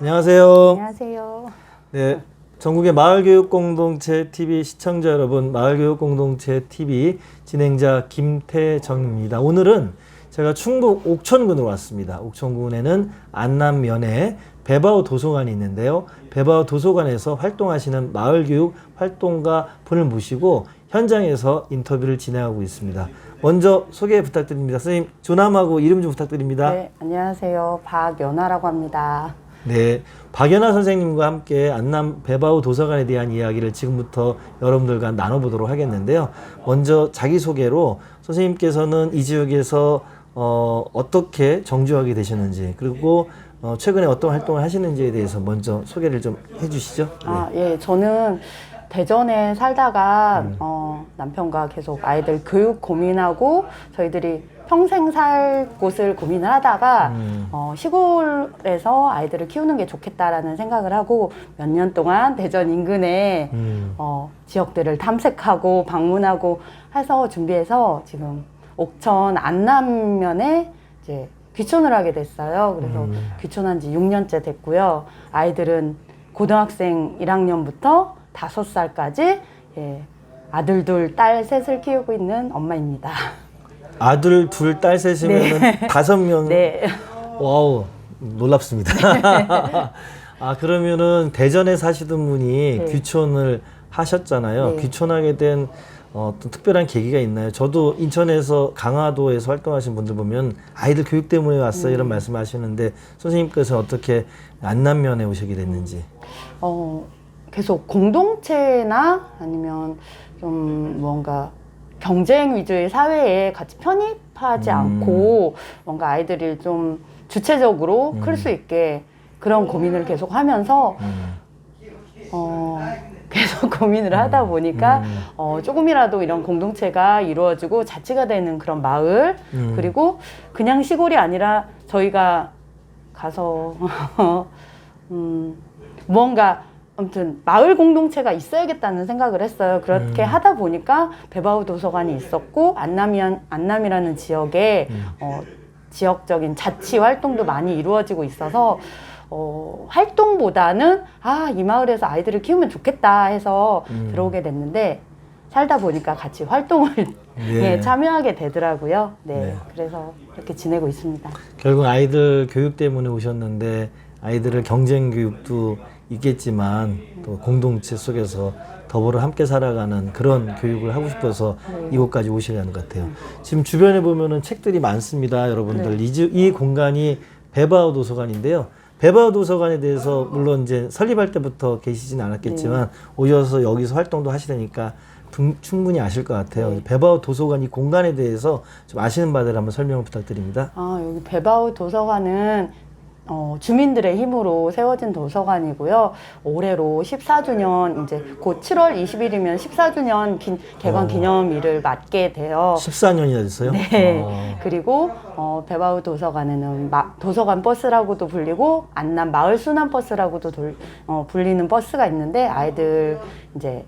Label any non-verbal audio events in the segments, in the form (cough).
안녕하세요. 안녕하세요. 네, 전국의 마을교육 공동체 TV 시청자 여러분, 마을교육 공동체 TV 진행자 김태정입니다. 오늘은 제가 충북 옥천군으로 왔습니다. 옥천군에는 안남면에 배바우 도서관이 있는데요. 배바우 도서관에서 활동하시는 마을교육 활동가 분을 모시고 현장에서 인터뷰를 진행하고 있습니다. 먼저 소개 부탁드립니다. 선생님, 조남하고 이름 좀 부탁드립니다. 네, 안녕하세요. 박연아라고 합니다. 네, 박연아 선생님과 함께 안남 배바우 도서관에 대한 이야기를 지금부터 여러분들과 나눠보도록 하겠는데요. 먼저 자기소개로 선생님께서는 이 지역에서 어, 어떻게 정주하게 되셨는지 그리고 어, 최근에 어떤 활동을 하시는지에 대해서 먼저 소개를 좀 해주시죠. 네. 아, 예, 저는 대전에 살다가 어, 남편과 계속 아이들 교육 고민하고 저희들이 평생 살 곳을 고민을 하다가 음. 어, 시골에서 아이들을 키우는 게 좋겠다라는 생각을 하고 몇 년 동안 대전 인근에 음. 어, 지역들을 탐색하고 방문하고 해서 준비해서 지금 옥천 안남면에 이제 귀촌을 하게 됐어요. 그래서 음. 귀촌한 지 6년째 됐고요. 아이들은 고등학생 1학년부터 5살까지 예, 아들 둘, 딸 셋을 키우고 있는 엄마입니다. 아들 둘, 딸 셋이면 다섯 명. 네. 와우, 놀랍습니다. (laughs) 아, 그러면은 대전에 사시던 분이 네. 귀촌을 하셨잖아요. 네. 귀촌하게 된 어, 어떤 특별한 계기가 있나요? 저도 인천에서 강화도에서 활동하신 분들 보면 아이들 교육 때문에 왔어요. 음. 이런 말씀 하시는데 선생님께서 어떻게 안남면에 오시게 됐는지. 어, 계속 공동체나 아니면 좀 뭔가 경쟁 위주의 사회에 같이 편입하지 음. 않고 뭔가 아이들이 좀 주체적으로 클수 있게 그런 고민을 계속 하면서 음. 어, 계속 (laughs) 고민을 하다 보니까 음. 어, 조금이라도 이런 공동체가 이루어지고 자치가 되는 그런 마을 음. 그리고 그냥 시골이 아니라 저희가 가서 (laughs) 음, 무언가 아무튼 마을 공동체가 있어야겠다는 생각을 했어요. 그렇게 음. 하다 보니까 배바우 도서관이 있었고 안남이란 안남이라는 지역에 음. 어, 지역적인 자치 활동도 많이 이루어지고 있어서 어, 활동보다는 아 이 마을에서 아이들을 키우면 좋겠다 해서 음. 들어오게 됐는데 살다 보니까 같이 활동을 예. (laughs) 예, 참여하게 되더라고요. 네, 네. 그래서 이렇게 지내고 있습니다. 결국 아이들 교육 때문에 오셨는데 아이들을 경쟁 교육도 있겠지만 또 공동체 속에서 더불어 함께 살아가는 그런 교육을 하고 싶어서 이곳까지 오시려는 것 같아요. 지금 주변에 보면은 책들이 많습니다, 여러분들. 이, 지- 이 공간이 배바우 도서관인데요. 배바우 도서관에 대해서 물론 이제 설립할 때부터 계시진 않았겠지만 오셔서 여기서 활동도 하시다니까 분- 충분히 아실 것 같아요. 배바우 도서관 이 공간에 대해서 좀 아시는 바들 한번 설명을 부탁드립니다. 아, 여기 배바우 도서관은 어, 주민들의 힘으로 세워진 도서관이고요. 올해로 14주년, 이제 곧 7월 20일이면 14주년 기, 개관 어. 기념일을 맞게 돼요. 14년이나 됐어요? 네. 어. 그리고 어, 배바우 도서관에는 마- 도서관 버스라고도 불리고 안남 마을 순환 버스라고도 돌- 어, 불리는 버스가 있는데 아이들 이제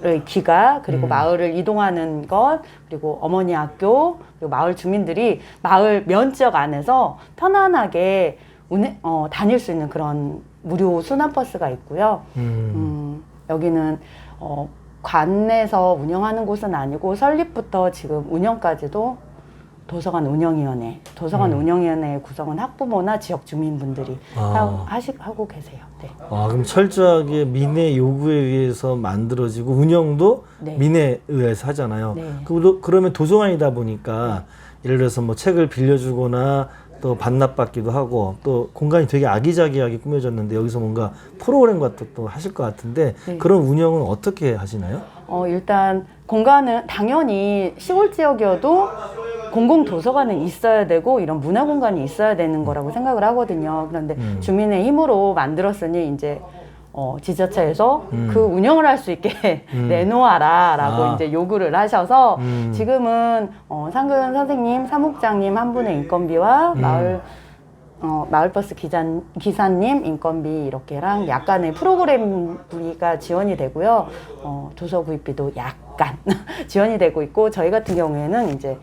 의 귀가 그리고 마을을 이동하는 것 그리고 어머니 학교 그리고 마을 주민들이 마을 면 지역 안에서 편안하게 운행, 어, 다닐 수 있는 그런 무료 순환 버스가 있고요. 음. 음, 여기는 어, 관내에서 운영하는 곳은 아니고 설립부터 지금 운영까지도 도서관 운영위원회, 도서관 운영위원회 구성은 학부모나 지역 주민분들이 음. 아. 하, 하시, 하고 계세요. 네. 아, 그럼 철저하게 민의 요구에 의해서 만들어지고 운영도 네. 민에 의해서 하잖아요. 네. 그, 그러면 도서관이다 보니까 예를 들어서 뭐 책을 빌려주거나 또 반납받기도 하고 또 공간이 되게 아기자기하게 꾸며졌는데 여기서 뭔가 프로그램 같은 것도 하실 것 같은데 네. 그런 운영은 어떻게 하시나요? 어, 일단 공간은 당연히 시골 지역이어도 공공 도서관은 있어야 되고 이런 문화 공간이 있어야 되는 거라고 생각을 하거든요. 그런데 음. 주민의 힘으로 만들었으니 이제 어, 지자체에서 음. 그 운영을 할 수 있게 (laughs) 음. 내놓아라라고 아. 이제 요구를 하셔서 음. 지금은 어, 상근 선생님, 사무국장님 한 분의 인건비와 음. 마을 어, 마을버스 기자, 기사님 인건비 이렇게랑 약간의 프로그램 부위가 지원이 되고요. 어, 도서 구입비도 약간 (laughs) 지원이 되고 있고 저희 같은 경우에는 이제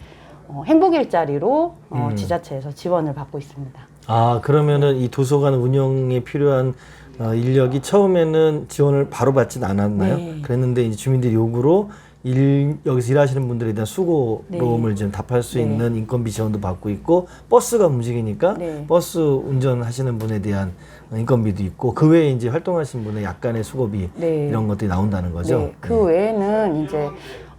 어, 행복 일자리로 어, 음. 지자체에서 지원을 받고 있습니다. 아 그러면은 이 도서관 운영에 필요한 어, 인력이 처음에는 지원을 바로 받진 않았나요? 네. 그랬는데 이제 주민들이 요구로 일, 여기서 일하시는 분들에 대한 수고로움을 네. 좀 답할 수 네. 있는 인건비 지원도 받고 있고 버스가 움직이니까 네. 버스 운전하시는 분에 대한 인건비도 있고 그 외에 이제 활동하시는 분의 약간의 수고비 네. 이런 것들이 나온다는 거죠. 네, 그 외에는 이제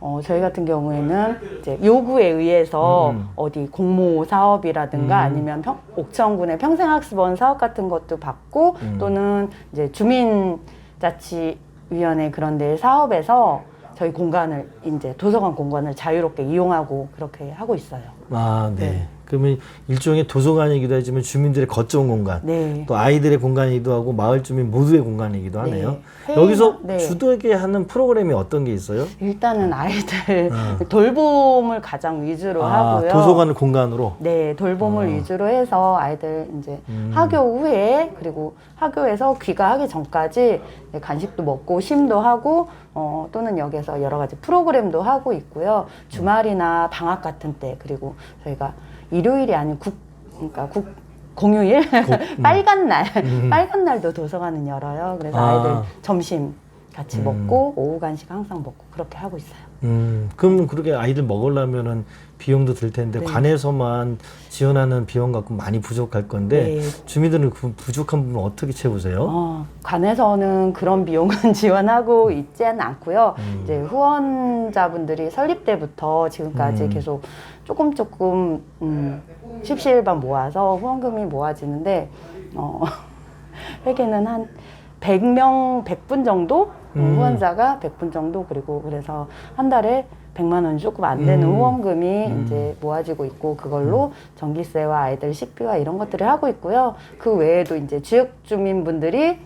어, 저희 같은 경우에는 이제 요구에 의해서 음. 어디 공모 사업이라든가 음. 아니면 평, 옥천군의 평생학습원 사업 같은 것도 받고 음. 또는 이제 주민자치위원회 그런 데 사업에서 저희 공간을 이제 도서관 공간을 자유롭게 이용하고 그렇게 하고 있어요. 아, 네. 네. 그러면 일종의 도서관이기도 하지만 주민들의 거점 공간, 네. 또 아이들의 공간이기도 하고 마을 주민 모두의 공간이기도 하네요. 네. 여기서 네. 주도하게 하는 프로그램이 어떤 게 있어요? 일단은 아이들 어. (laughs) 돌봄을 가장 위주로 아, 하고요. 도서관을 공간으로. 네, 돌봄을 어. 위주로 해서 아이들 이제 음. 학교 후에 그리고 학교에서 귀가하기 전까지 네, 간식도 먹고 심도 하고 어, 또는 여기서 여러 가지 프로그램도 하고 있고요. 주말이나 방학 같은 때 그리고 저희가 일요일이 아닌 국 그러니까 국 공휴일 음. (laughs) 빨간 날 음. 빨간 날도 도서관은 열어요. 그래서 아. 아 이들 점심 같이 음. 먹고 오후 간식 항상 먹고 그렇게 하고 있어요. 음, 그럼 그렇게 아이들 먹으려면은 비용도 들 텐데 네. 관에서만 지원하는 비용 갖고 많이 부족할 건데 네. 주민들은 그 부족한 부분 어떻게 채우세요? 어, 관에서는 그런 비용은 (laughs) 지원하고 있지는 않고요. 음. 이제 후원자분들이 설립 때부터 지금까지 음. 계속 조금 조금 음, 십시일반 모아서 후원금이 모아지는데 어, (laughs) 회계는 한 100명, 100분 정도 음. 후원자가 100분 정도 그리고 그래서 한 달에 100만 원이 조금 안 되는 음. 후원금이 음. 이제 모아지고 있고 그걸로 전기세와 아이들 식비와 이런 것들을 하고 있고요. 그 외에도 이제 지역 주민분들이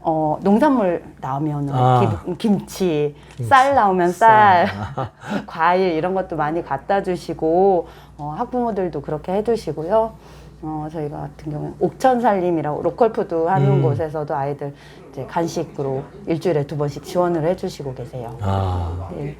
어, 농산물 나오면 아. 은 김치, 쌀 나오면 쌀, (laughs) 과일 이런 것도 많이 갖다 주시고 어, 학부모들도 그렇게 해주시고요. 어, 저희가 같은 경우는 옥천 살림이라고 로컬 푸드 하는 음. 곳에서도 아이들 이제 간식으로 일주일에 두 번씩 지원을 해주시고 계세요. 아, 네.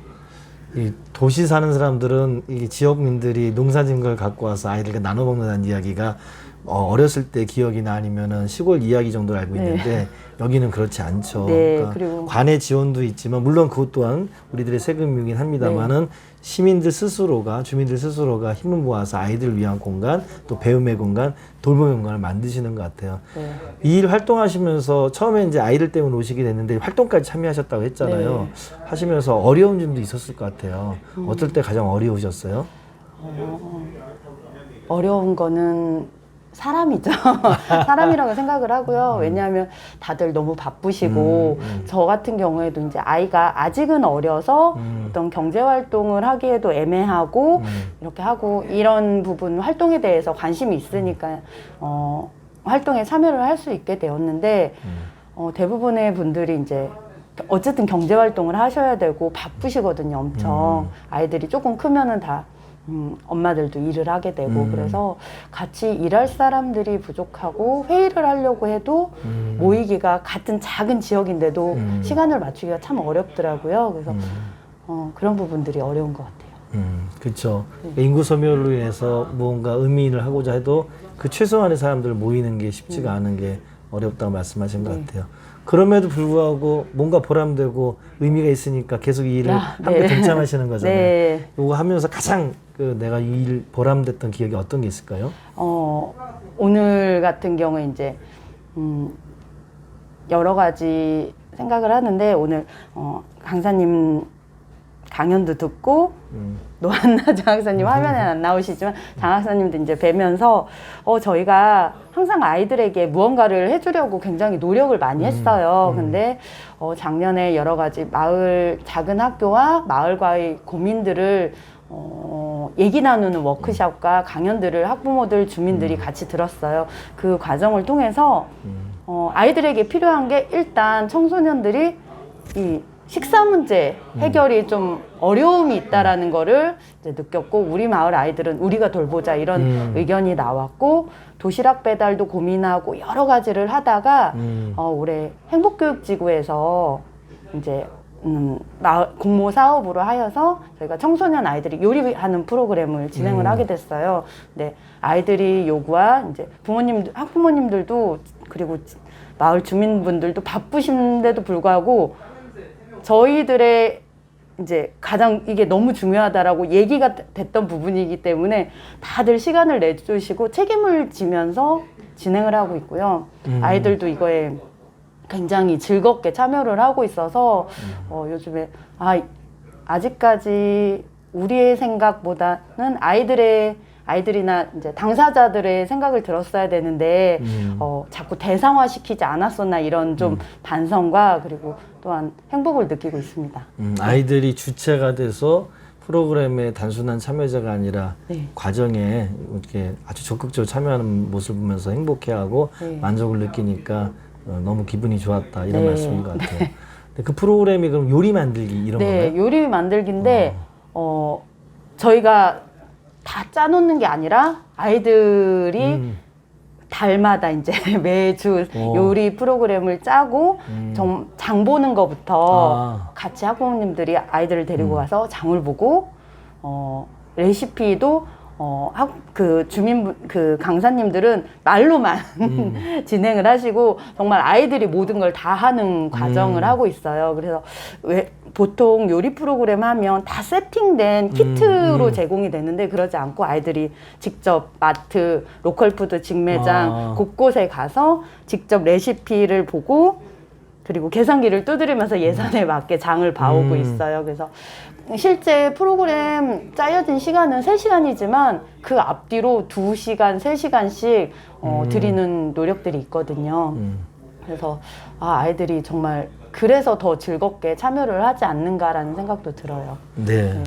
이 도시 사는 사람들은 이 지역민들이 농사진 걸 갖고 와서 아이들과 나눠 먹는다는 이야기가 어, 어렸을 때 기억이나 아니면은 시골 이야기 정도로 알고 네. 있는데 여기는 그렇지 않죠. 네, 그리고- 관의 지원도 있지만 물론 그것 또한 우리들의 세금이긴 합니다만은 네. 시민들 스스로가 주민들 스스로가 힘을 모아서 아이들을 위한 공간 또 배움의 공간 돌봄의 공간을 만드시는 것 같아요. 네. 이 일 활동하시면서 처음에 이제 아이들 때문에 오시게 됐는데 활동까지 참여하셨다고 했잖아요. 네. 하시면서 어려운 점도 있었을 것 같아요. 음. 어떨 때 가장 어려우셨어요? 어려운 거는 사람이죠. (laughs) 사람이라고 생각을 하고요. 왜냐하면 다들 너무 바쁘시고 음, 음. 저 같은 경우에도 이제 아이가 아직은 어려서 음. 어떤 경제 활동을 하기에도 애매하고 음. 이렇게 하고 이런 부분 활동에 대해서 관심이 있으니까 어, 활동에 참여를 할 수 있게 되었는데 음. 어, 대부분의 분들이 이제 어쨌든 경제 활동을 하셔야 되고 바쁘시거든요, 엄청. 음. 아이들이 조금 크면은 다 음, 엄마들도 일을 하게 되고 음. 그래서 같이 일할 사람들이 부족하고 회의를 하려고 해도 음. 모이기가 같은 작은 지역인데도 음. 시간을 맞추기가 참 어렵더라고요. 그래서 음. 어, 그런 부분들이 어려운 것 같아요. 음, 그렇죠. 인구 소멸로 인해서 무언가 의미를 하고자 해도 그 최소한의 사람들 모이는 게 쉽지가 않은 게 어렵다고 말씀하신 것 네. 같아요. 그럼에도 불구하고 뭔가 보람되고 의미가 있으니까 계속 이 일을 야, 함께 네. 동참하시는 (laughs) 거잖아요. 네. 요거 하면서 가장 그 내가 이 일 보람됐던 기억이 어떤 게 있을까요? 어, 오늘 같은 경우에 이제, 음, 여러 가지 생각을 하는데, 오늘, 어, 강사님 강연도 듣고, 음. 노한나 장학사님 (laughs) 화면에 안 나오시지만, 장학사님도 이제 뵈면서, 어, 저희가 항상 아이들에게 무언가를 해주려고 굉장히 노력을 많이 했어요. 근데, 어, 작년에 여러 가지 마을, 작은 학교와 마을과의 고민들을 어, 얘기 나누는 워크숍과 강연들을 학부모들, 주민들이 같이 들었어요. 그 과정을 통해서 어, 아이들에게 필요한 게 일단 청소년들이 이 식사 문제 해결이 좀 어려움이 있다라는 거를 이제 느꼈고 우리 마을 아이들은 우리가 돌보자 이런 음. 의견이 나왔고 도시락 배달도 고민하고 여러 가지를 하다가 음. 어, 올해 행복교육지구에서 이제 음, 마- 공모 사업으로 하여서 저희가 청소년 아이들이 요리하는 프로그램을 진행을 음. 하게 됐어요. 근데 아이들이 요구한 이제 부모님, 학부모님들도 그리고 마을 주민분들도 바쁘신데도 불구하고 저희들의 이제 가장 이게 너무 중요하다라고 얘기가 됐던 부분이기 때문에 다들 시간을 내주시고 책임을 지면서 진행을 하고 있고요. 음. 아이들도 이거에 굉장히 즐겁게 참여를 하고 있어서 어, 요즘에 아 아직까지 우리의 생각보다는 아이들의 아이들이나 이제 당사자들의 생각을 들었어야 되는데 음. 어, 자꾸 대상화 시키지 않았었나 이런 좀 반성과 그리고 또한 행복을 느끼고 있습니다. 음, 아이들이 주체가 돼서 프로그램의 단순한 참여자가 아니라 네. 과정에 이렇게 아주 적극적으로 참여하는 모습을 보면서 행복해하고 네. 만족을 느끼니까 어, 너무 기분이 좋았다 이런 네. 말씀인 것 같아요. 근데 그 프로그램이 그럼 요리 만들기 이런 네, 건가요? 요리 만들기인데 어 저희가 다 짜놓는 게 아니라 아이들이 음, 달마다 이제 (laughs) 매주 오. 요리 프로그램을 짜고 음. 정, 장 보는 것부터 아. 같이 학부모님들이 아이들을 데리고 음. 가서 장을 보고 어 레시피도 어, 학, 그 주민 그 강사님들은 말로만 음. (laughs) 진행을 하시고 정말 아이들이 모든 걸 다 하는 과정을 음. 하고 있어요. 그래서 왜 보통 요리 프로그램 하면 다 세팅된 키트로 음. 제공이 되는데 그러지 않고 아이들이 직접 마트, 로컬푸드 직매장 아. 곳곳에 가서 직접 레시피를 보고 그리고 계산기를 두드리면서 예산에 맞게 장을 봐오고 음. 있어요. 그래서 실제 프로그램 짜여진 시간은 3시간이지만 그 앞뒤로 2시간, 3시간씩 어, 음. 드리는 노력들이 있거든요. 음. 그래서 아, 아이들이 정말 그래서 더 즐겁게 참여를 하지 않는가라는 생각도 들어요. 네.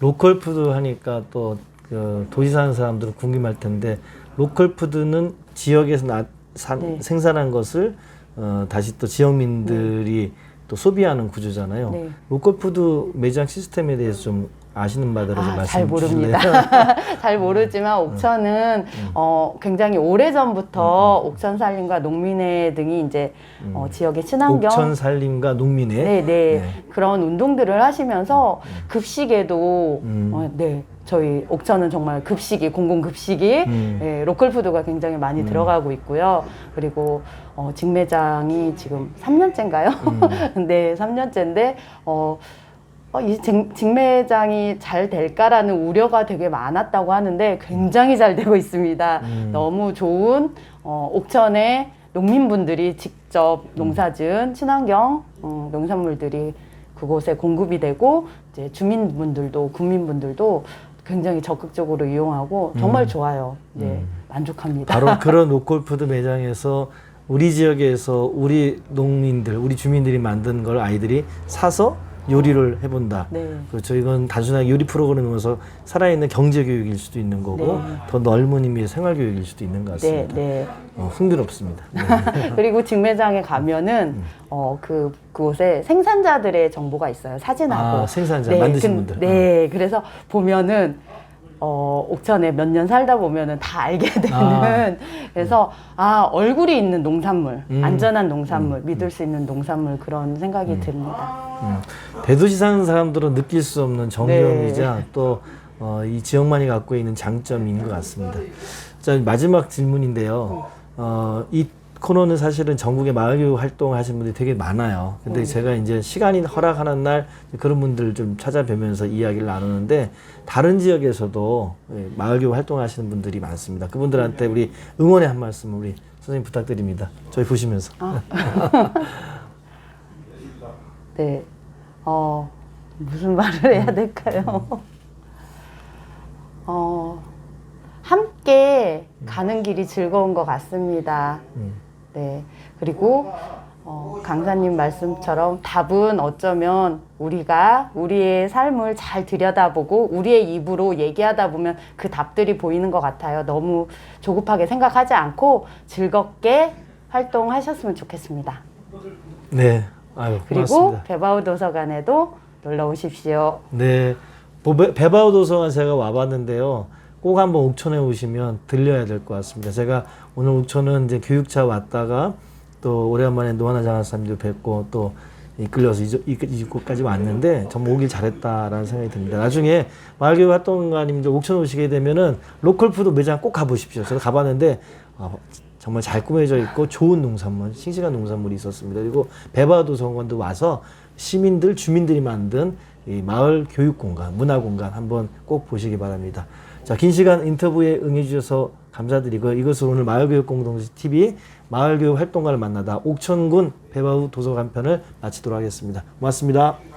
로컬 푸드 하니까 또 그 도시 사는 사람들은 궁금할 텐데 로컬 푸드는 지역에서 나, 산, 네. 생산한 것을 어, 다시 또 지역민들이 또 소비하는 구조잖아요. 네. 로컬 푸드 매장 시스템에 대해서 좀 아시는 바대로 좀 아, 말씀 잘 모릅니다. (laughs) 잘 모르지만 옥천은 어, 굉장히 오래 전부터 옥천 산림과 농민회 등이 이제 어, 지역의 친환경 옥천 산림과 농민회. 네, 네, 그런 운동들을 하시면서 급식에도 음. 어, 네 저희 옥천은 정말 급식이 공공 급식이 음. 예, 로컬 푸드가 굉장히 많이 들어가고 있고요. 그리고 어, 직매장이 지금 3년째인가요? 음. (laughs) 네, 3년째인데 어, 어, 이 직- 직매장이 잘 될까라는 우려가 되게 많았다고 하는데 굉장히 잘 되고 있습니다. 음. 너무 좋은 어, 옥천의 농민분들이 직접 농사지은 친환경 어, 농산물들이 그곳에 공급이 되고 이제 주민분들도 국민분들도 굉장히 적극적으로 이용하고 정말 좋아요. 네, 만족합니다. 바로 (laughs) 그런 로컬 푸드 매장에서 우리 지역에서 우리 농민들, 우리 주민들이 만든 걸 아이들이 사서 요리를 해본다. 네. 그렇죠. 이건 단순하게 요리 프로그램이면서 살아있는 경제 교육일 수도 있는 거고 네. 더 넓은 의미의 생활 교육일 수도 있는 것 네, 같습니다. 네. 어, 흥미롭습니다. 네. (laughs) 그리고 직매장에 가면은 어그 그곳에 생산자들의 정보가 있어요. 사진하고 아, 생산자, 만드신 근- 분들. 네, 그래서 보면은 어 옥천에 몇 년 살다 보면은 다 알게 (laughs) 되는. 아. 그래서 아 얼굴이 있는 농산물, 음. 안전한 농산물, 믿을 수 있는 농산물 그런 생각이 듭니다. 음, 대도시 사는 사람들은 느낄 수 없는 정겨움이자 네. 또 어, 이 지역만이 갖고 있는 장점인 것 같습니다. 자 마지막 질문인데요. 어, 이 코너는 사실은 전국에 마을교육 활동을 하시는 분들이 되게 많아요. 근데 제가 이제 시간이 허락하는 날 그런 분들을 좀 찾아뵈면서 이야기를 나누는데 다른 지역에서도 예, 마을 교육 활동을 하시는 분들이 많습니다. 그분들한테 우리 응원의 한 말씀 우리 선생님 부탁드립니다. 저희 보시면서. (laughs) 네. 어, 무슨 말을 해야 될까요? 어, 함께 가는 길이 즐거운 것 같습니다. 음. 네. 그리고, 어, 강사님 말씀처럼 답은 어쩌면 우리가 우리의 삶을 잘 들여다보고 우리의 입으로 얘기하다 보면 그 답들이 보이는 것 같아요. 너무 조급하게 생각하지 않고 즐겁게 활동하셨으면 좋겠습니다. 네. 아유, 그리고. 배바우 도서관에도 놀러 오십시오. 네. 보베- 배바우 도서관 제가 와봤는데요. 꼭 한번 옥천에 오시면 들려야 될 것 같습니다. 제가 오늘 옥천은 이제 교육차 왔다가 또 오래간만에 노하나 장학사님도 뵙고 또 이끌려서 이곳까지 왔는데 정말 오길 잘했다라는 생각이 듭니다. 나중에 마을교육 활동가님들 옥천 오시게 되면은 로컬 푸드 매장 꼭 가보십시오. 저도 가봤는데 아, 정말 잘 꾸며져 있고 좋은 농산물, 싱싱한 농산물이 있었습니다. 그리고 배바도서관도 와서 시민들, 주민들이 만든 이 마을 교육 공간, 문화 공간 한번 꼭 보시기 바랍니다. 자, 긴 시간 인터뷰에 응해주셔서 감사드리고 이것으로 오늘 마을교육 공동체 TV 마을교육 활동가를 만나다 옥천군 배바우 도서관 편을 마치도록 하겠습니다. 고맙습니다.